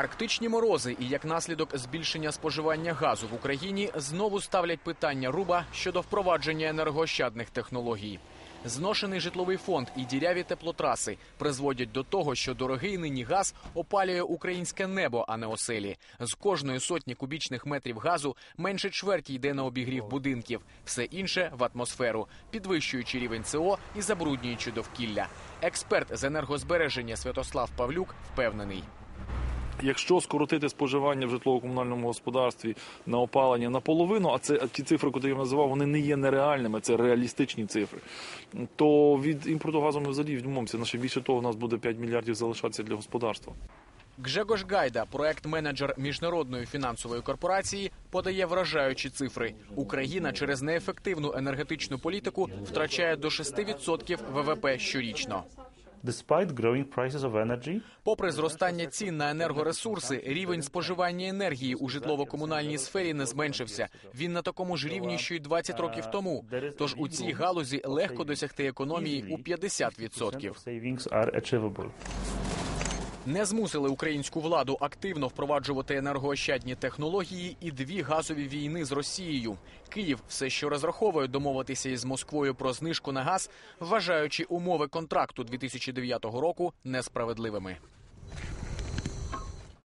Арктичні морози і як наслідок збільшення споживання газу в Україні знову ставлять питання руба щодо впровадження енергоощадних технологій. Зношений житловий фонд і діряві теплотраси призводять до того, що дорогий нині газ опалює українське небо, а не оселі. З кожної сотні кубічних метрів газу менше чверті йде на обігрів будинків, все інше в атмосферу, підвищуючи рівень СО і забруднюючи довкілля. Експерт з енергозбереження Святослав Павлюк впевнений. Якщо скоротити споживання в житлово-комунальному господарстві на опалення наполовину, а це ті цифри, які я називав, вони не є нереальними, це реалістичні цифри. То від імпорту газу ми взагалі відмовимося. Наше більше того, у нас буде 5 мільярдів залишатися для господарства. Гжегош Гайда, проект-менеджер міжнародної фінансової корпорації, подає вражаючі цифри. Україна через неефективну енергетичну політику втрачає до 6% ВВП щорічно. Despite growing prices of energy, Попри зростання цін на енергоресурси, рівень споживання енергії у житлово-комунальній сфері не зменшився. Він на такому ж рівні, що й 20 років тому. Тож у цій галузі легко досягти економії у 50%. Не змусили українську владу активно впроваджувати енергоощадні технології і дві газові війни з Росією. Київ все ще розраховує домовитися із Москвою про знижку на газ, вважаючи умови контракту 2009 року несправедливими.